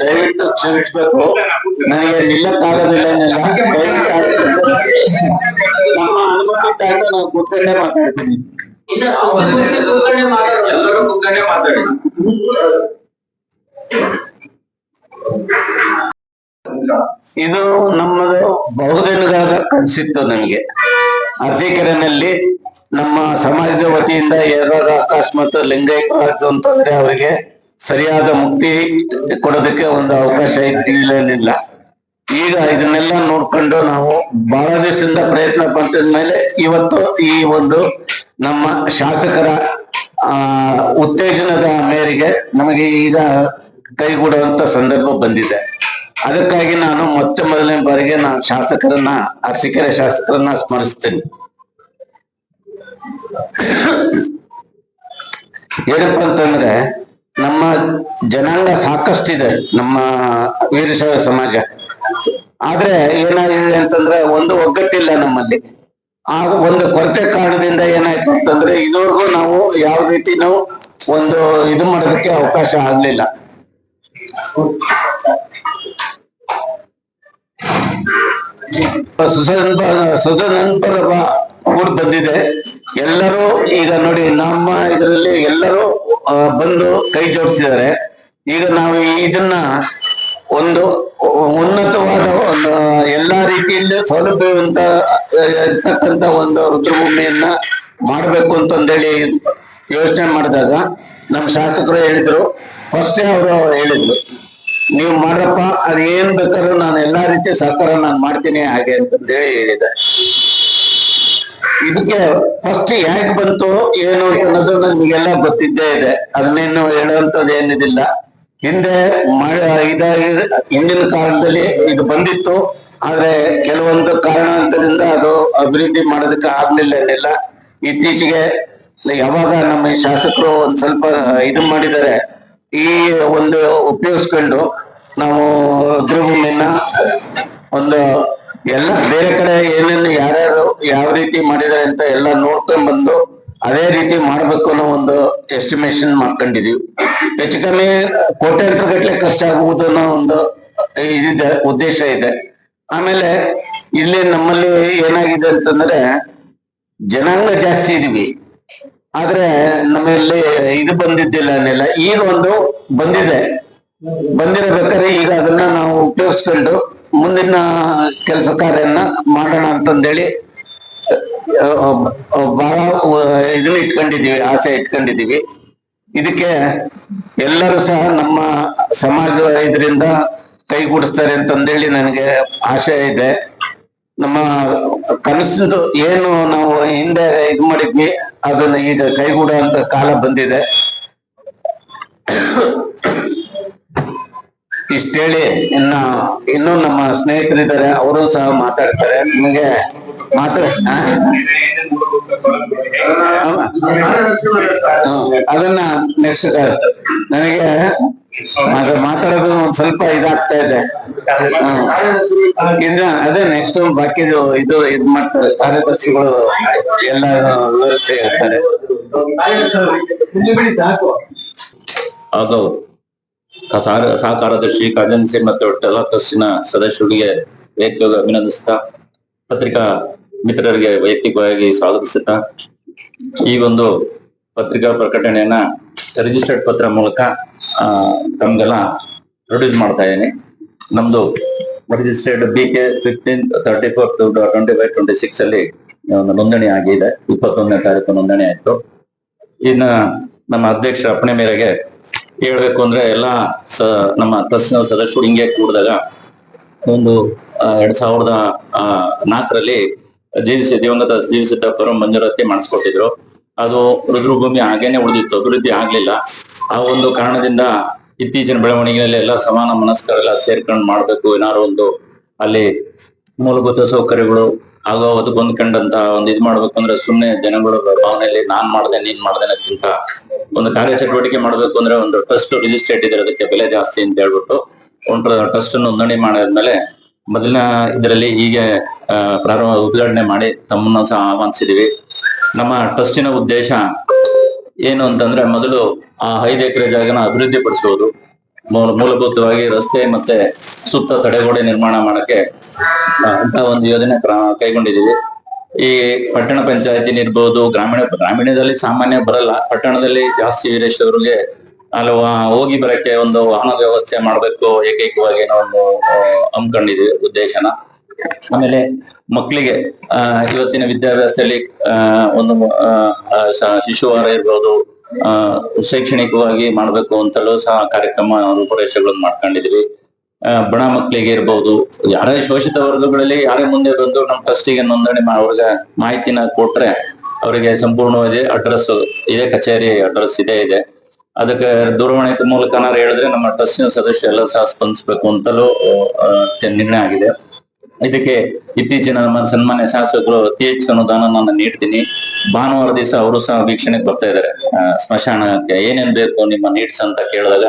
ದಯವಿಟ್ಟು ಕ್ಷಮಿಸ್ಬೇಕು. ನನಗೆ ನಿಲ್ಲಕ್ಕಾಗೋದಿಲ್ಲ ನಮ್ಮ ಅನುಮತಿ ನಾವು ಕೂತ್ಕೊಂಡೇ ಮಾತಾಡ್ತೀನಿ. ಇಲ್ಲ ಕೂತ್ಕೊಂಡೆ ಮಾತಾಡೋಣ. ಎಲ್ಲರೂ ಕುತ್ಕೊಂಡೇ ಇದು ನಮ್ಮದು ಬಹುದಿನಗಾದ ಕನಸಿತ್ತು ನನಗೆ ಅರಸೀಕೆರೆನಲ್ಲಿ ನಮ್ಮ ಸಮಾಜದ ವತಿಯಿಂದ ಯಾರು ಅಕಸ್ಮಾತ್ ಲಿಂಗೈಕ್ಯವಾದ್ರು ಅಂತಂದ್ರೆ ಅವರಿಗೆ ಸರಿಯಾದ ಮುಕ್ತಿ ಕೊಡೋದಕ್ಕೆ ಒಂದು ಅವಕಾಶ ಇದ್ದಿಲ್ಲ ಈಗ ಇದನ್ನೆಲ್ಲ ನೋಡ್ಕೊಂಡು ನಾವು ಬಹಳ ದಿವಸದಿಂದ ಪ್ರಯತ್ನ ಪಟ್ಟಿದ ಮೇಲೆ ಇವತ್ತು ಈ ಒಂದು ನಮ್ಮ ಶಾಸಕರ, ಆ, ಉತ್ತೇಜನದ ಮೇರೆಗೆ ನಮಗೆ ಈಗ ಕೈಗೂಡುವಂತ ಸಂದರ್ಭ ಬಂದಿದೆ. ಅದಕ್ಕಾಗಿ ನಾನು ಮೊತ್ತ ಮೊದಲನೇ ಬಾರಿಗೆ ನಾನು ಶಾಸಕರನ್ನ, ಅರಸಿಕೆರೆ ಶಾಸಕರನ್ನ ಸ್ಮರಿಸ್ತೇನೆ. ಏನಪ್ಪ ಅಂತಂದ್ರೆ ನಮ್ಮ ಜನಾಂಗ ಸಾಕಷ್ಟಿದೆ ನಮ್ಮ ವೀರಶೈವ ಸಮಾಜ. ಆದ್ರೆ ಏನಾಗಿದೆ ಅಂತಂದ್ರೆ ಒಂದು ಒಗ್ಗಟ್ಟಿಲ್ಲ ನಮ್ಮಲ್ಲಿ. ಆ ಒಂದು ಕೊರತೆ ಕಾರಣದಿಂದ ಏನಾಯ್ತು ಅಂತಂದ್ರೆ ಇದುವರೆಗೂ ನಾವು ಯಾವ ರೀತಿ ನಾವು ಒಂದು ಇದು ಮಾಡೋದಕ್ಕೆ ಅವಕಾಶ ಆಗ್ಲಿಲ್ಲ. ಸುಸಂಪ ಸುಧನಂತರ ಕೂಡ ಬಂದಿದೆ. ಎಲ್ಲರೂ ಈಗ ನೋಡಿ ನಮ್ಮ ಇದರಲ್ಲಿ ಎಲ್ಲರೂ ಬಂದು ಕೈ ಜೋಡಿಸಿದ್ದಾರೆ. ಈಗ ನಾವು ಇದನ್ನ ಒಂದು ಉನ್ನತವಾದ ಒಂದು ಎಲ್ಲಾ ರೀತಿಯಲ್ಲಿ ಸೌಲಭ್ಯವಂತ ಇರ್ತಕ್ಕಂತ ಒಂದು ರುದ್ರಭೂಮಿಯನ್ನ ಮಾಡ್ಬೇಕು ಅಂತಂದೇಳಿ ಯೋಚನೆ ಮಾಡಿದಾಗ ನಮ್ಮ ಶಾಸಕರು ಹೇಳಿದ್ರು. ಫಸ್ಟೇ ಅವರು ಹೇಳಿದ್ರು, ನೀವು ಮಾಡ್ರಪ್ಪ ಅದ್ ಏನ್ ಬೇಕಾದ್ರೂ ನಾನು ಎಲ್ಲಾ ರೀತಿ ಸಹಕಾರ ನಾನು ಮಾಡ್ತೀನಿ ಹಾಗೆ ಅಂತಂದೇಳಿ ಹೇಳಿದೆ ಇದಕ್ಕೆ ಫಸ್ಟ್ ಹೇಗ್ ಬಂತು, ಏನು ಅನ್ನೋದು ನಿಮಗೆಲ್ಲ ಗೊತ್ತಿದ್ದೇ ಇದೆ. ಅದನ್ನೇನು ಹೇಳುವಂತದ್ದು ಏನಿದಿಲ್ಲ. ಹಿಂದೆ ಮಳೆ ಇದಾಗಿ ಹಿಂದಿನ ಕಾಲದಲ್ಲಿ ಇದು ಬಂದಿತ್ತು. ಆದ್ರೆ ಕೆಲವೊಂದು ಕಾರಣಾಂತರದಿಂದ ಅದು ಅಭಿವೃದ್ಧಿ ಮಾಡೋದಕ್ಕೆ ಆಗ್ಲಿಲ್ಲ ಏನಿಲ್ಲ. ಇತ್ತೀಚೆಗೆ ಯಾವಾಗ ನಮ್ಮ ಈ ಶಾಸಕರು ಒಂದ್ ಸ್ವಲ್ಪ ಇದು ಮಾಡಿದ್ದಾರೆ. ಈ ಒಂದು ಉಪಯೋಗಿಸ್ಕೊಂಡು ನಾವು ದೃಭೂಮಿನ ಒಂದು ಎಲ್ಲ ಬೇರೆ ಕಡೆ ಏನೇನು ಯಾರ್ಯಾರು ಯಾವ ರೀತಿ ಮಾಡಿದಾರೆ ಅಂತ ಎಲ್ಲ ನೋಡ್ಕೊಂಡ್ ಬಂದು ಅದೇ ರೀತಿ ಮಾಡ್ಬೇಕು ಅನ್ನೋ ಒಂದು ಎಸ್ಟಿಮೇಶನ್ ಮಾಡ್ಕೊಂಡಿದೀವಿ. ಹೆಚ್ಚು ಕಮ್ಮಿ ಕೋಟ್ಯಾಂತರ ಗಟ್ಟಲೆ ಖರ್ಚಾಗುವುದು ಅನ್ನೋ ಒಂದು ಇದಿದೆ, ಉದ್ದೇಶ ಇದೆ. ಆಮೇಲೆ ಇಲ್ಲಿ ನಮ್ಮಲ್ಲಿ ಏನಾಗಿದೆ ಅಂತಂದ್ರೆ ಜನಾಂಗ ಜಾಸ್ತಿ ಇದೀವಿ. ಆದ್ರೆ ನಮ್ಮಲ್ಲಿ ಇದು ಬಂದಿದ್ದಿಲ್ಲ ಅನ್ನೆಲ್ಲ. ಈಗ ಒಂದು ಬಂದಿದೆ. ಬಂದಿರಬೇಕಾದ್ರೆ ಈಗ ಅದನ್ನ ನಾವು ಉಪಯೋಗಿಸ್ಕೊಂಡು ಮುಂದಿನ ಕೆಲಸ ಕಾರ್ಯನ ಮಾಡೋಣ ಅಂತಂದೇಳಿ ಬಹಳ ಇದು ಇದನ್ನ ಇಟ್ಕೊಂಡಿದೀವಿ ಆಸೆ ಇಟ್ಕೊಂಡಿದೀವಿ ಇದಕ್ಕೆ ಎಲ್ಲರೂ ಸಹ ನಮ್ಮ ಸಮಾಜ ಇದರಿಂದ ಕೈಗೂಡಿಸ್ತಾರೆ ಅಂತಂದೇಳಿ ನನಗೆ ಆಶೆ ಇದೆ. ನಮ್ಮ ಕನಸಿಂದು ಏನು ನಾವು ಹಿಂದೆ ಇದು ಮಾಡಿದ್ವಿ, ಅದನ್ನ ಈಗ ಕೈಗೂಡುವಂತ ಕಾಲ ಬಂದಿದೆ. ಇಷ್ಟೇಳಿ ಇನ್ನ ಇನ್ನೂ ನಮ್ಮ ಸ್ನೇಹಿತರಿದ್ದಾರೆ, ಅವರು ಸಹ ಮಾತಾಡ್ತಾರೆ. ನಿಮಗೆ ಮಾತಾಡ? ಅದನ್ನ ನೆಕ್ಸ್ಟ್ ನನಗೆ ಮಾತ- ಮಾತಾಡೋದು ಒಂದ್ ಸ್ವಲ್ಪ ಇದಾಗ್ತಾ ಇದೆ. ಅದೇ ನೆಕ್ಸ್ಟ್ ಬಾಕಿದು ಇದು ಇದ್ ಮಾಡ್ತಾರೆ ಕಾರ್ಯದರ್ಶಿಗಳು ಎಲ್ಲ ವಿವರಿಸಿ ಹೇಳ್ತಾರೆ ಹಾಗೂ ಸಾರ ಸಹ ಕಾರ್ಯದರ್ಶಿ ಕಾರ್ಯದರ್ಶಿ ಮತ್ತು ಟ್ರಸ್ಟಿನ ಸದಸ್ಯರಿಗೆ ವೈಯಕ್ತಿಕವಾಗಿ ಅಭಿನಂದಿಸುತ್ತಾ ಪತ್ರಿಕಾ ಮಿತ್ರರಿಗೆ ವೈಯಕ್ತಿಕವಾಗಿ ಸ್ವಾಗತಿಸುತ್ತಾ, ಈ ಒಂದು ಪತ್ರಿಕಾ ಪ್ರಕಟಣೆಯನ್ನ ರಿಜಿಸ್ಟರ್ಡ್ ಪತ್ರ ಮೂಲಕ ತಮ್ಗೆಲ್ಲ ಪ್ರೊಡ್ಯೂಸ್ ಮಾಡ್ತಾ ಇದ್ದೀನಿ. ನಮ್ದು registered B K fifteen thirty four two twenty five twenty six ಅಲ್ಲಿ ಒಂದು ನೋಂದಣಿ ಆಗಿದೆ. ಇಪ್ಪತ್ತೊಂದನೇ ತಾರೀಕು ನೋಂದಣಿ ಆಯ್ತು. ಇನ್ನು ನಮ್ಮ ಅಧ್ಯಕ್ಷರ ಅಪ್ಪಣೆ ಮೇರೆಗೆ ಹೇಳ್ಬೇಕು ಅಂದ್ರೆ ಎಲ್ಲಾ ಸ, ನಮ್ಮ ಟ್ರಸ್ಟ್ನ ಸದಸ್ಯರು ಹಿಂಗೆ ಕೂಡಿದಾಗ ಒಂದು ಎರಡ್ ಸಾವಿರದ ನಾಲ್ಕರಲ್ಲಿ ಜೀವಿಸಿ, ದಿವಂಗತ ಪರ ಮಂಜೂರಾತಿ ಮಾಡಿಸ್ಕೊಟ್ಟಿದ್ರು. ಅದು ರುದ್ರಭೂಮಿ ಹಾಗೇನೆ ಉಳಿದಿತ್ತು, ಅಭಿವೃದ್ಧಿ ಆಗ್ಲಿಲ್ಲ. ಆ ಒಂದು ಕಾರಣದಿಂದ ಇತ್ತೀಚಿನ ಬೆಳವಣಿಗೆಯಲ್ಲಿ ಎಲ್ಲ ಸಮಾನ ಮನಸ್ಕರೆಲ್ಲ ಸೇರ್ಕೊಂಡು ಮಾಡ್ಬೇಕು, ಏನಾದ್ರು ಒಂದು ಅಲ್ಲಿ ಮೂಲಭೂತ ಸೌಕರ್ಯಗಳು ಹಾಗೂ ಅದು ಬಂದ್ಕೊಂಡಂತ ಒಂದು ಇದ್ ಮಾಡ್ಬೇಕಂದ್ರೆ ಸುಮ್ನೆ ಜನಗಳ ಭಾವನೆಯಲ್ಲಿ ನಾನ್ ಮಾಡ್ದೆ, ನೀನ್ ಮಾಡ್ದೆ ಒಂದು ಕಾರ್ಯಚಟುವಟಿಕೆ ಮಾಡ್ಬೇಕು ಅಂದ್ರೆ ಒಂದು ಟ್ರಸ್ಟ್ ರಿಜಿಸ್ಟ್ರೇಟ್ ಇದ್ರೆ ಅದಕ್ಕೆ ಬೆಲೆ ಜಾಸ್ತಿ ಅಂತ ಹೇಳ್ಬಿಟ್ಟು ಒಂದು ಟ್ರಸ್ಟ್ ನೋಂದಣಿ ಮಾಡಿದ್ಮೇಲೆ ಮೊದಲಿನ ಇದರಲ್ಲಿ ಹೀಗೆ ಪ್ರಾರಂಭ ಉದ್ಘಾಟನೆ ಮಾಡಿ ತಮ್ಮನ್ನ ಸಹ ಆಹ್ವಾನಿಸಿದೀವಿ. ನಮ್ಮ ಟ್ರಸ್ಟಿನ ಉದ್ದೇಶ ಏನು ಅಂತಂದ್ರೆ ಮೊದಲು ಆ ಐದು ಎಕರೆ ಜಾಗನ ಅಭಿವೃದ್ಧಿ ಪಡಿಸುವುದು. ಮೂಲ- ಮೂಲಭೂತವಾಗಿ ರಸ್ತೆ ಮತ್ತೆ ಸುತ್ತ ತಡೆಗೋಡೆ ನಿರ್ಮಾಣ ಮಾಡಕ್ಕೆ ಅಂತ ಒಂದು ಯೋಜನೆ ಕೈಗೊಂಡಿದ್ದೀವಿ. ಈ ಪಟ್ಟಣ ಪಂಚಾಯತಿ ಇರ್ಬೋದು ಗ್ರಾಮೀಣ ಗ್ರಾಮೀಣದಲ್ಲಿ ಸಾಮಾನ್ಯ ಬರಲ್ಲ. ಪಟ್ಟಣದಲ್ಲಿ ಜಾಸ್ತಿ ವೀರೇಶ್ ಅವರಿಗೆ ಹೋಗಿ ಬರಕ್ಕೆ ಒಂದು ವಾಹನ ವ್ಯವಸ್ಥೆ ಮಾಡಬೇಕು ಏಕೈಕವಾಗಿ ಆ, ಹಮ್ಮಿಕೊಂಡಿದೀವಿ ಉದ್ದೇಶನ. ಆಮೇಲೆ ಮಕ್ಕಳಿಗೆ ಇವತ್ತಿನ ವಿದ್ಯಾಭ್ಯಾಸದಲ್ಲಿ ಒಂದು ಶಿಶುವಾರ ಇರ್ಬೋದು ಶೈಕ್ಷಣಿಕವಾಗಿ ಮಾಡಬೇಕು ಅಂತಲೂ ಸಹ ಕಾರ್ಯಕ್ರಮ ರೂಪುರೇಷೆಗಳನ್ನು ಮಾಡ್ಕೊಂಡಿದೀವಿ ಬಡ ಮಕ್ಕಳಿಗೆ ಇರ್ಬೋದು. ಯಾರೇ ಶೋಷಿತ ವರ್ಗಗಳಲ್ಲಿ ಯಾರೇ ಮುಂದೆ ಬಂದು ನಮ್ಮ ಟ್ರಸ್ಟಿಗೆ ನೋಂದಣಿ ಅವ್ರಿಗ ಮಾಹಿತಿನ ಕೊಟ್ರೆ ಅವರಿಗೆ ಸಂಪೂರ್ಣವಾಗಿ ಅಡ್ರೆಸ್ ಇದೆ ಕಚೇರಿ ಅಡ್ರೆಸ್ ಇದೆ ಇದೆ. ಅದಕ್ಕೆ ದೂರವಾಣಿ ಮೂಲಕನಾರು ಹೇಳಿದ್ರೆ ನಮ್ಮ ಟ್ರಸ್ಟಿನ ಸದಸ್ಯ ಎಲ್ಲ ಸಹ ಸ್ಪಂದಿಸಬೇಕು ಅಂತಲೂ ನಿರ್ಣಯ ಆಗಿದೆ. ಇದಕ್ಕೆ ಇತ್ತೀಚಿನ ನಮ್ಮ ಸನ್ಮಾನ್ಯ ಶಾಸಕರು ಅತಿ ಹೆಚ್ಚು ಅನುದಾನ ನಾನು ನೀಡ್ತೀನಿ. ಭಾನುವಾರ ದಿವಸ ಅವರು ಸಹ ವೀಕ್ಷಣೆಗೆ ಬರ್ತಾ ಇದ್ದಾರೆ. ಸ್ಮಶಾನಕ್ಕೆ ಏನೇನ್ ಬೇಕು ನಿಮ್ಮ ನೀಡ್ಸ್ ಅಂತ ಕೇಳಿದಾಗ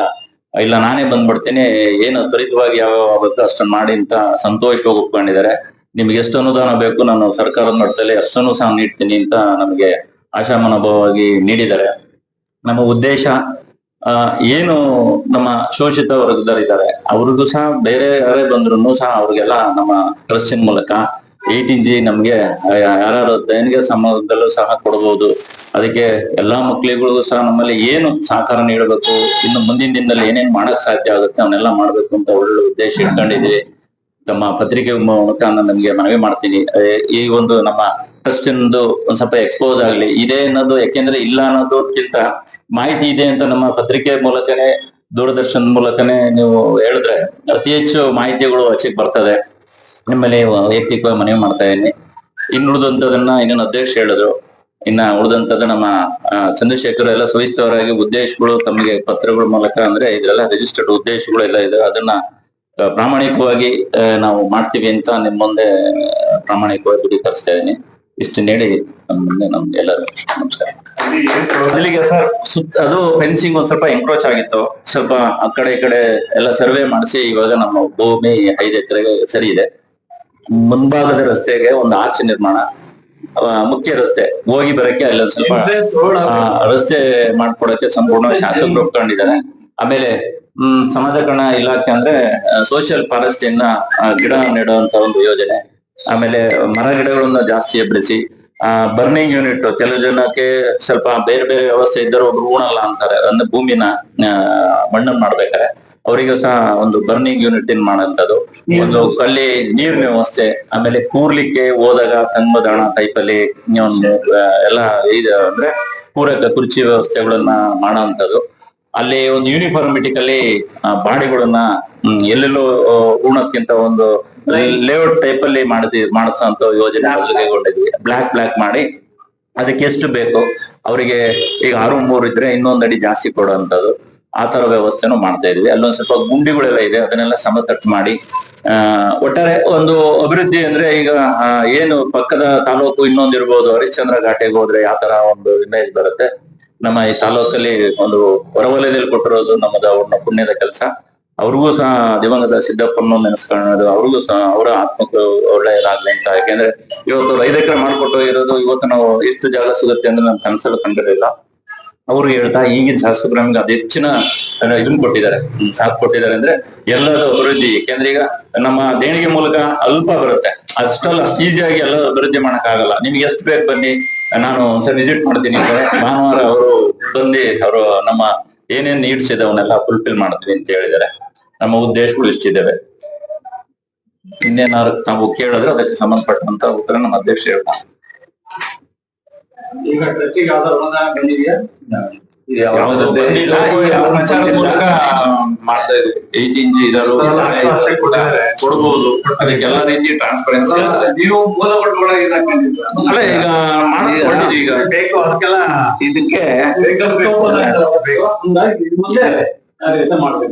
ಇಲ್ಲ, ನಾನೇ ಬಂದ್ಬಿಡ್ತೇನೆ. ಏನು ತ್ವರಿತವಾಗಿ ಯಾವ ಆಗುತ್ತೋ ಅಷ್ಟನ್ನ ಮಾಡಿ ಅಂತ ಸಂತೋಷವಾಗಿ ಒಪ್ಕೊಂಡಿದ್ದಾರೆ. ನಿಮ್ಗೆ ಎಷ್ಟು ಅನುದಾನ ಬೇಕು ನಾನು ಸರ್ಕಾರದ ಮಟ್ಟದಲ್ಲಿ ಅಷ್ಟನ್ನು ಸಹ ನೀಡ್ತೀನಿ ಅಂತ ನಮಗೆ ಆಶಾ ಮನೋಭಾವವಾಗಿ ನೀಡಿದ್ದಾರೆ. ನಮ್ಮ ಉದ್ದೇಶ ಏನು ನಮ್ಮ ಶೋಷಿತ ವರ್ಗದಲ್ಲಿದ್ದಾರೆ ಅವ್ರಿಗೂ ಸಹ ಬೇರೆ ಯಾರೇ ಬಂದ್ರು ಸಹ ಅವ್ರಿಗೆಲ್ಲ ನಮ್ಮ ಟ್ರಸ್ಟಿನ ಮೂಲಕ ಏಯ್ಟೀನ್ ಜಿ ನಮ್ಗೆ ಯಾರು ದೈನಿಕ ಸಂಬಂಧದಲ್ಲೂ ಸಹ ಕೊಡಬಹುದು ಅದಕ್ಕೆ ಎಲ್ಲಾ ಮಕ್ಕಳಿಗಳಿಗೂ ಸಹ ನಮ್ಮಲ್ಲಿ ಏನು ಸಹಕಾರ ನೀಡಬೇಕು, ಇನ್ನು ಮುಂದಿನ ದಿನದಲ್ಲಿ ಏನೇನ್ ಮಾಡಕ್ ಸಾಧ್ಯ ಆಗುತ್ತೆ ಅವನ್ನೆಲ್ಲ ಮಾಡ್ಬೇಕು ಅಂತ ಒಳ್ಳೆ ಉದ್ದೇಶ ಇಟ್ಕೊಂಡಿದೀವಿ. ತಮ್ಮ ಪತ್ರಿಕೆ ಮೂಲಕ ನಮ್ಗೆ ಮನವಿ ಮಾಡ್ತೀನಿ. ಈ ಒಂದು ನಮ್ಮ ಟ್ರಸ್ಟ್ ಒಂದು ಸ್ವಲ್ಪ ಎಕ್ಸ್ಪೋಸ್ ಆಗ್ಲಿ. ಇದೆ ಅನ್ನೋದು, ಯಾಕೆಂದ್ರೆ ಇಲ್ಲ ಅನ್ನೋದಕ್ಕಿಂತ ಮಾಹಿತಿ ಇದೆ ಅಂತ ನಮ್ಮ ಪತ್ರಿಕೆ ಮೂಲಕನೇ, ದೂರದರ್ಶನ ಮೂಲಕನೇ ನೀವು ಹೇಳಿದ್ರೆ ಅತಿ ಹೆಚ್ಚು ಮಾಹಿತಿಗಳು ಆಚೆಗೆ ಬರ್ತದೆ. ನಿಮ್ಮಲ್ಲಿ ವೈಯಕ್ತಿಕವಾಗಿ ಮನವಿ ಮಾಡ್ತಾ ಇದ್ದೀನಿ. ಇನ್ನು ಉಳಿದಂತದನ್ನ ಇನ್ನೊಂದು ಅಧ್ಯಕ್ಷ ಹೇಳಿದ್ರು. ಇನ್ನ ಉಳಿದಂತದ ನಮ್ಮ ಚಂದ್ರಶೇಖರ್ ಎಲ್ಲ ಸವಿಸ್ತವರಾಗಿ ಉದ್ದೇಶಗಳು, ತಮಗೆ ಪತ್ರಗಳ ಮೂಲಕ ಅಂದ್ರೆ ಇದೆಲ್ಲ ರಿಜಿಸ್ಟರ್ಡ್ ಉದ್ದೇಶಗಳು ಎಲ್ಲ ಇದೆ. ಅದನ್ನ ಪ್ರಾಮಾಣಿಕವಾಗಿ ನಾವು ಮಾಡ್ತೀವಿ ಅಂತ ನಿಮ್ಮ ಮುಂದೆ ಪ್ರಾಮಾಣಿಕವಾಗಿ ದೃಢೀಕರಿಸ್ತಾ ಇದ್ದೀನಿ. ಇಷ್ಟು ನೀಡಿ ಮುಂದೆ ನಮ್ಗೆ ಎಲ್ಲರೂ ನಮಸ್ಕಾರ. ಅಲ್ಲಿಗೆ ಸರ್ ಸುತ್ತ ಅದು ಫೆನ್ಸಿಂಗ್ ಒಂದ್ ಸ್ವಲ್ಪ ಎಂಕ್ರೋಚ್ ಆಗಿತ್ತು. ಸ್ವಲ್ಪ ಆ ಕಡೆ ಈ ಕಡೆ ಎಲ್ಲ ಸರ್ವೆ ಮಾಡಿಸಿ ಇವಾಗ ನಮ್ಮ ಭೂಮಿ ಐದು ಎಕರೆಗೆ ಸರಿ ಇದೆ. ಮುಂಭಾಗದ ರಸ್ತೆಗೆ ಒಂದು ಆರ್ಚ್ ನಿರ್ಮಾಣ ಮುಖ್ಯ ರಸ್ತೆ. ಹೋಗಿ ಬರಕ್ಕೆ ಅಲ್ಲೊಂದ್ ಸ್ವಲ್ಪ ರಸ್ತೆ ಮಾಡ್ಕೊಡಕ್ಕೆ ಸಂಪೂರ್ಣ ಶಾಸಕರು ಒಪ್ಕೊಂಡಿದ್ದಾರೆ. ಆಮೇಲೆ ಹ್ಮ್ ಸಮಾಜ ಕಣ ಇಲಾಖೆ ಅಂದ್ರೆ ಸೋಷಿಯಲ್ ಫಾರೆಸ್ಟ್ ಇನ್ನ ಗಿಡ ನೆಡುವಂತ ಒಂದು ಯೋಜನೆ. ಆಮೇಲೆ ಮರ ಗಿಡಗಳನ್ನ ಜಾಸ್ತಿ ಬೆಳೆಸಿ ಆ ಬರ್ನಿಂಗ್ ಯೂನಿಟ್ ಕೆಲವು ಜನಕ್ಕೆ ಸ್ವಲ್ಪ ಬೇರೆ ಬೇರೆ ವ್ಯವಸ್ಥೆ ಇದ್ದರೂ ಒಬ್ರು ಉಣಲ್ಲ ಅಂತಾರೆ. ಅಂದ್ರೆ ಭೂಮಿನ ಮಣ್ಣನ್ನು ಮಣ್ಣನ್ ಮಾಡ್ಬೇಕಾರೆ ಅವರಿಗೂ ಸಹ ಒಂದು ಬರ್ನಿಂಗ್ ಯೂನಿಟ್ ಇನ್ ಮಾಡೋಂಥದ್ದು ಒಂದು ಅಲ್ಲಿ ನೀರಿನ ವ್ಯವಸ್ಥೆ, ಆಮೇಲೆ ಕೂರ್ಲಿಕ್ಕೆ ಹೋದಾಗ ತಂಗದಾಣ ಟೈಪ್ ಅಲ್ಲಿ ಒಂದು ಎಲ್ಲ ಇದು ಅಂದ್ರೆ ಪೂರಕ ಕುರ್ಚಿ ವ್ಯವಸ್ಥೆಗಳನ್ನ ಮಾಡೋಂಥದ್ದು. ಅಲ್ಲಿ ಒಂದು ಯೂನಿಫಾರ್ಮಿಟಿಕಲ್ಲಿ ಬಾಡಿಗಳನ್ನ ಎಲ್ಲೆಲ್ಲೂ ಉಣಕ್ಕಿಂತ ಒಂದು ಲೇಔಟ್ ಟೈಪ್ ಅಲ್ಲಿ ಮಾಡಿದ್ವಿ ಮಾಡಿಸೋಂತ ಯೋಜನೆ ಕೈಗೊಂಡಿದ್ವಿ. ಬ್ಲಾಕ್ ಬ್ಲಾಕ್ ಮಾಡಿ ಅದಕ್ಕೆ ಎಷ್ಟು ಬೇಕು, ಅವರಿಗೆ ಈಗ ಆರು ಮೂರು ಇದ್ರೆ ಇನ್ನೊಂದ್ ಅಡಿ ಜಾಸ್ತಿ ಕೊಡುವಂತದ್ದು ಆ ತರ ವ್ಯವಸ್ಥೆನೂ ಮಾಡ್ತಾ ಇದ್ವಿ. ಅಲ್ಲೊಂದ್ ಸ್ವಲ್ಪ ಗುಂಡಿಗಳೆಲ್ಲ ಇದೆ, ಅದನ್ನೆಲ್ಲ ಸಮತಟ್ಟು ಮಾಡಿ ಒಟ್ಟಾರೆ ಒಂದು ಅಭಿವೃದ್ಧಿ ಅಂದ್ರೆ ಈಗ ಏನು ಪಕ್ಕದ ತಾಲೂಕು ಇನ್ನೊಂದಿರ್ಬೋದು ಹರಿಶ್ಚಂದ್ರ ಘಾಟೆಗೆ ಹೋದ್ರೆ ಯಾವ ತರ ಒಂದು ಇಮೇಜ್ ಬರುತ್ತೆ? ನಮ್ಮ ಈ ತಾಲೂಕಲ್ಲಿ ಒಂದು ಹೊರವಲಯದಲ್ಲಿ ಕೊಟ್ಟಿರೋದು ನಮ್ಮದ ಅವ್ರನ್ನ ಪುಣ್ಯದ ಕೆಲಸ. ಅವ್ರಿಗೂ ಸಹ ದಿವಂಗತ ಸಿದ್ದಪ್ಪನ ನೆನೆಸ್ಕೊಳ್ಳೋದು, ಅವ್ರಿಗೂ ಸಹ ಅವರ ಆತ್ಮಕ್ಕೆ ಒಳ್ಳೆಯದಾಗ್ಲಿ ಅಂತ. ಯಾಕೆಂದ್ರೆ ಇವತ್ತು ಐದು ಎಕರೆ ಮಾಡ್ಕೊಟ್ಟು ಇರೋದು ಇವತ್ತು ನಾವು ಎಷ್ಟು ಜಾಗ ಸಿಗುತ್ತೆ ಅಂದ್ರೆ ನಮ್ ಕನಸಲ್ಲಿ ಕಂಡಿರಲಿಲ್ಲ. ಅವ್ರು ಹೇಳ್ತಾ ಈಗಿನ ಶಾಸಕರು ನಮ್ಗೆ ಅದ ಹೆಚ್ಚಿನ ಇದನ್ನ ಕೊಟ್ಟಿದ್ದಾರೆ. ಸಾಥ್ ಕೊಟ್ಟಿದ್ದಾರೆ ಅಂದ್ರೆ ಎಲ್ಲದ ಅಭಿವೃದ್ಧಿ ಯಾಕೆಂದ್ರೆ ಈಗ ನಮ್ಮ ದೇಣಿಗೆ ಮೂಲಕ ಅಲ್ಪ ಬರುತ್ತೆ. ಅಷ್ಟಲ್ಲ ಅಷ್ಟು ಈಸಿಯಾಗಿ ಎಲ್ಲ ಅಭಿವೃದ್ಧಿ ಮಾಡಕ್ ಆಗಲ್ಲ ನಿಮ್ಗೆ ಎಷ್ಟು ಬೇಕು ಬನ್ನಿ ನಾನು ಒಂದ್ಸಲ ವಿಸಿಟ್ ಮಾಡ್ತೀನಿ ಅಂದ್ರೆ ಭಾನುವಾರ ಅವರು ಬಂದು ಅವರು ನಮ್ಮ ಏನೇನ್ ನೀಡ್ಸ್ ಇದೆ ಅವನ್ನೆಲ್ಲ ಫುಲ್ಫಿಲ್ ಮಾಡ್ತೀವಿ ಅಂತ ಹೇಳಿದ್ದಾರೆ. ನಮ್ಮ ಉದ್ದೇಶಗಳು ಇಷ್ಟಿದ್ದಾವೆ. ಇನ್ನೇನಾದ್ರು ನಾವು ಕೇಳಿದ್ರೆ ಅದಕ್ಕೆ ಸಂಬಂಧಪಟ್ಟಂತ ಉತ್ತರ ನಮ್ಮ ಅಧ್ಯಕ್ಷ ಹೇಳ್ತಾರೆ. ಈಗ ಟ್ರಸ್ಟಿಗೆ ಅನುದಾನ ಬಂದಿದೆಯಾ? ಮಾಡ್ತಾ ಇದ್ವಿ. ಏಟ್ ಇಂಚ್ ಕೊಡಬಹುದು ಅದಕ್ಕೆಲ್ಲ ರೀತಿ ಟ್ರಾನ್ಸ್ಪರೆನ್ಸಿ ನೀವು ಅಲ್ಲ ಈಗ ಈಗ ಬೇಕು ಅದಕ್ಕೆಲ್ಲ ಇದಕ್ಕೆ ಮುಂದೆ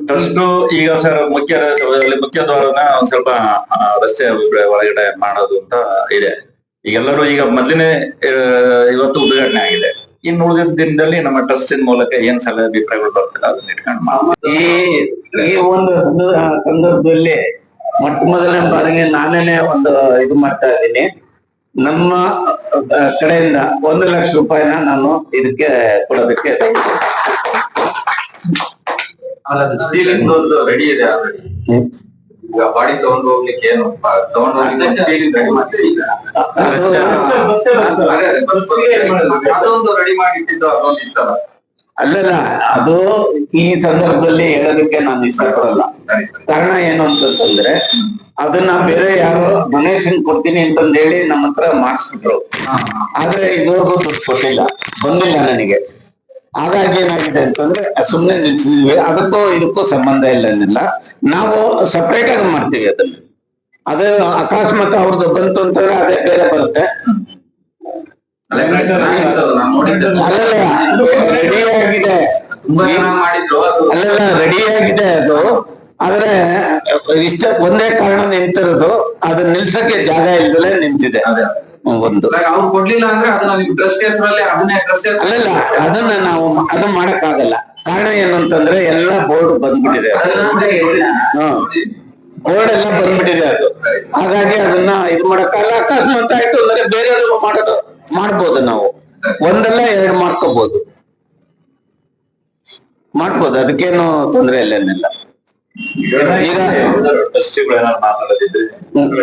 ಟ್ರಸ್ಟ್ ಈಗ ಸರ್ ಮುಖ್ಯ ಮುಖ್ಯ ದ್ವಾರನ ಒಂದ್ ಸ್ವಲ್ಪ ರಸ್ತೆ ಒಳಗಡೆ ಮಾಡೋದು ಅಂತ ಇದೆ. ಈಗೆಲ್ಲರೂ ಈಗ ಮೊದಲನೇ ಇವತ್ತು ಉದ್ಘಾಟನೆ ಆಗಿದೆ ಇನ್ನು ಉಳಿದ ದಿನದಲ್ಲಿ ನಮ್ಮ ಟ್ರಸ್ಟಿನ ಮೂಲಕ ಏನ್ ಸಲಹೆ ಅಭಿಪ್ರಾಯಗಳು ಬರ್ತದೆ ಅದನ್ನ ಇಟ್ಕೊಂಡು. ಈ ಈ ಒಂದು ಸಂದರ್ಭದಲ್ಲಿ ಮೊಟ್ಟ ಮೊದಲನೇ ಬಾರಿಗೆ ನಾನೇನೆ ಒಂದು ಇದು ಮಾಡ್ತಾ ಇದ್ದೀನಿ ನಮ್ಮ ಕಡೆಯಿಂದ ಒಂದು ಲಕ್ಷ ರೂಪಾಯಿನ ನಾನು ಇದಕ್ಕೆ ಕೊಡೋದಕ್ಕೆ ರೆಡಿ ಇದೆ. ಈಗ ಬಾಡಿ ತಗೊಂಡು ಹೋಗ್ಲಿಕ್ಕೆ ಏನು? ತಗೊಂಡು ಅದೊಂದು ರೆಡಿ ಮಾಡಿಟ್ಟಿದ್ದು ಅದೊಂದು ಇತ್ತಲ್ಲ ಅಲ್ಲಲ್ಲ ಅದು ಈ ಸಂದರ್ಭದಲ್ಲಿ ಹೇಳೋದಕ್ಕೆ ನಾನು ಇಷ್ಟಪಡಲ್ಲ. ಕಾರಣ ಏನು ಅಂತಂದ್ರೆ ಅದನ್ನ ಬೇರೆ ಯಾರು ಡೊನೇಷನ್ ಕೊಡ್ತೀನಿ ಅಂತಂದೇಳಿ ನಮ್ಮ ಹತ್ರ ಮಾಡಿಸ್ಬಿಟ್ರು ಆದ್ರೆ ಇದುವರೆಗೂ ದುಡ್ಡು ಕೊಟ್ಟಿಲ್ಲ. ಬಂದಿಲ್ಲ ನನಗೆ. ಹಾಗಾಗಿ ಏನಾಗಿದೆ ಅಂತಂದ್ರೆ ಸುಮ್ಮನೆ ನಿಲ್ಸಿದ್ವಿ. ಅದಕ್ಕೂ ಇದಕ್ಕೂ ಸಂಬಂಧ ಇಲ್ಲ ಏನಿಲ್ಲ ನಾವು ಸಪ್ರೇಟ್ ಆಗಿ ಮಾಡ್ತೀವಿ ಅದನ್ನ. ಅದು ಅಕಸ್ಮಾತ್ ಅವ್ರದ್ದು ಬಂತು ಅಂತಂದ್ರೆ ಅದೇ ಬೇರೆ ಬರುತ್ತೆ. ರೆಡಿ ಆಗಿದೆ. ಅಲ್ಲೆಲ್ಲ ರೆಡಿ ಆಗಿದೆ ಅದು. ಆದ್ರೆ ಇಷ್ಟ ಒಂದೇ ಕಾರಣ ನಿಂತಿರೋದು. ಅದನ್ನ ನಿಲ್ಸಕ್ಕೆ ಜಾಗ ಇಲ್ದಲೆ ನಿಂತಿದೆ. ಒಂದು. ಕೊಡ್ಲಿಲ್ಲ ಅಂದ್ರೆ ಅದನ್ನ ನೀವು ಅದನ್ನೇ ನಾವು ಆಗಲ್ಲ ಕಾರಣ ಏನು ಅಂತಂದ್ರೆ ಎಲ್ಲ ಬೋರ್ಡ್ ಬಂದ್ಬಿಟ್ಟಿದೆ ಬೋರ್ಡ್ ಎಲ್ಲ ಬಂದ್ಬಿಟ್ಟಿದೆ ಅದು. ಹಾಗಾಗಿ ಅದನ್ನ ಇದು ಮಾಡಕ್ಕಾಗಲ್ಲ ಅಕಸ್ಮಾತ್ ಆಯ್ತು ಅಂದ್ರೆ ಬೇರೆ ಮಾಡೋದು ಮಾಡ್ಬೋದು ನಾವು. ಒಂದಲ್ಲ ಎರಡು ಮಾಡ್ಕೋಬಹುದು ಮಾಡ್ಬೋದು ಅದಕ್ಕೇನು ತೊಂದರೆ ಇಲ್ಲ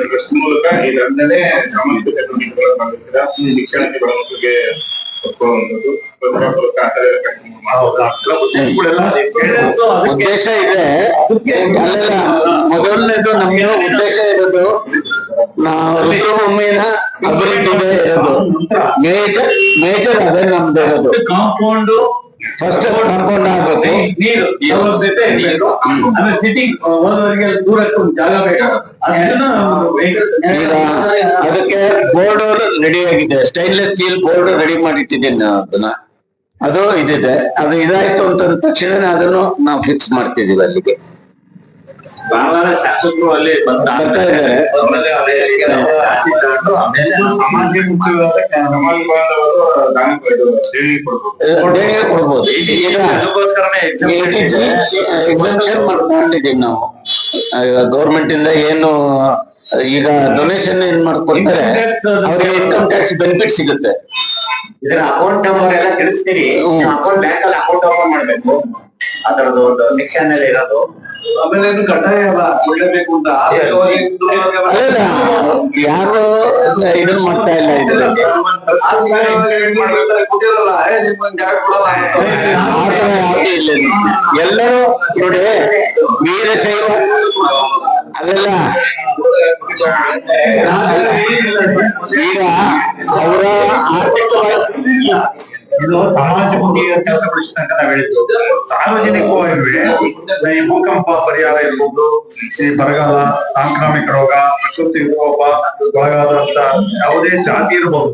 ಟ್ರಸ್ಟ್ ಮೂಲಕ ಇದನ್ನೇ ಸಾಮಾಜಿಕ ಚಟುವಟಿಕೆಗಳನ್ನು ಮಾಡುತ್ತೀರಾ ಶಿಕ್ಷಣಕ್ಕೆ ಬಡ ಮಕ್ಕಳಿಗೆ ಉದ್ದೇಶ ಇದೆ. ಅಲ್ಲೆಲ್ಲ ಮೊದಲನೇದು ನಮ್ಗೆ ಉದ್ದೇಶ ಇರೋದು ನಾವು ರುದ್ರಭೂಮಿನ ಅಭಿವೃದ್ಧಿ ಇರೋದು. ಮೇಜರ್ ಮೇಜರ್ ಅದೇ ನಮ್ದು ಇರೋದು ಕಾಂಪೌಂಡ್ ಫಸ್ಟ್ ಕಾಂಪೌಂಡ್ ಆಗ್ಬೇಕು. ನೀರು ಅವ್ರ ಜೊತೆ ನೀರು. ಆಮೇಲೆ ಸಿಟಿಂಗ್ ಹೋದವರಿಗೆ ದೂರಕ್ಕೆ ಒಂದು ಜಾಗ ಅಷ್ಟನ್ನ ಈಗ ಅದಕ್ಕೆ ಬೋರ್ಡ್ ರೆಡಿ ಆಗಿದೆ. ಸ್ಟೈನ್ಲೆಸ್ ಸ್ಟೀಲ್ ಬೋರ್ಡ್ ರೆಡಿ ಮಾಡಿಟ್ಟಿದ್ದೀನಿ ನಾನು ಅದನ್ನ. ಅದು ಇದಿದೆ. ಅದು ಇದಾಯ್ತು ಅಂತ ಅಂದ ತಕ್ಷಣ ಅದನ್ನು ನಾವು ಫಿಕ್ಸ್ ಮಾಡ್ತಿದೀವಿ ಅಲ್ಲಿಗೆ. ಭಾನುವಾರ ಶಾಸಕರು ಅಲ್ಲಿ ಬರ್ತಾ ಇದ್ದಾರೆ. ಅದೇ ರೀತಿ ನಾವು ಗೌರ್ಮೆಂಟ್ ಇಂದ ಏನು ಈಗ ಡೊನೇಷನ್ ಏನ್ ಮಾಡ್ಕೊಡ್ತಾರೆ ಅವ್ರಿಗೆ ಇನ್ಕಮ್ ಟ್ಯಾಕ್ಸ್ ಬೆನಿಫಿಟ್ ಸಿಗುತ್ತೆ. ಇದರ ಅಕೌಂಟ್ ನಂಬರ್ ಎಲ್ಲ ತಿಳಿಸ್ತೀರಿ. ಅಕೌಂಟ್ ಬ್ಯಾಂಕ್ ಅಲ್ಲಿ ಅಕೌಂಟ್ ಓಪನ್ ಮಾಡ್ಬೇಕು. ಅದರದ್ದು ಒಂದು ಸೆಕ್ಷನ್ ಅಲ್ಲಿ ಇರೋದು. ಆಮೇಲೆ ಕಡ್ಡಾಯ ಅಲ್ಲ ಅಂತ ಯಾರು ಇದನ್ನ ಮಾಡ್ತಾ ಇಲ್ಲ ಇದರಲ್ಲಿ ಕೊಟ್ಟಿರಲ್ಲ ಏ, ನಿಮ್ಗೊಂದ್ ಜಾಗ ಕೊಡಲ್ಲ ಆ ತರ ಯಾವ್ದು ಇಲ್ಲ ಎಲ್ಲರೂ ನೋಡಿ ವೀರಶೈವ ಅದೆಲ್ಲ ಈಗ ಅವರ ಆರ್ಥಿಕವಾಗಿ ಇದು ಸಮಾಜಮುಖಿ ಕೆಲಸ ಪಡಿಸ್ತಕ್ಕಂಥ ನಾವ್ ಹೇಳಿದ್ದು ಸಾರ್ವಜನಿಕವಾಗಿ ಈ ಭೂಕಂಪ ಪರಿಹಾರ ಇರ್ಬೋದು, ಈ ಬರಗಾಲ, ಸಾಂಕ್ರಾಮಿಕ ರೋಗ, ಪ್ರಕೃತಿ ವಿಕೋಪ, ಒಳಗಾದಂತ ಯಾವುದೇ ಜಾತಿ ಇರಬಹುದು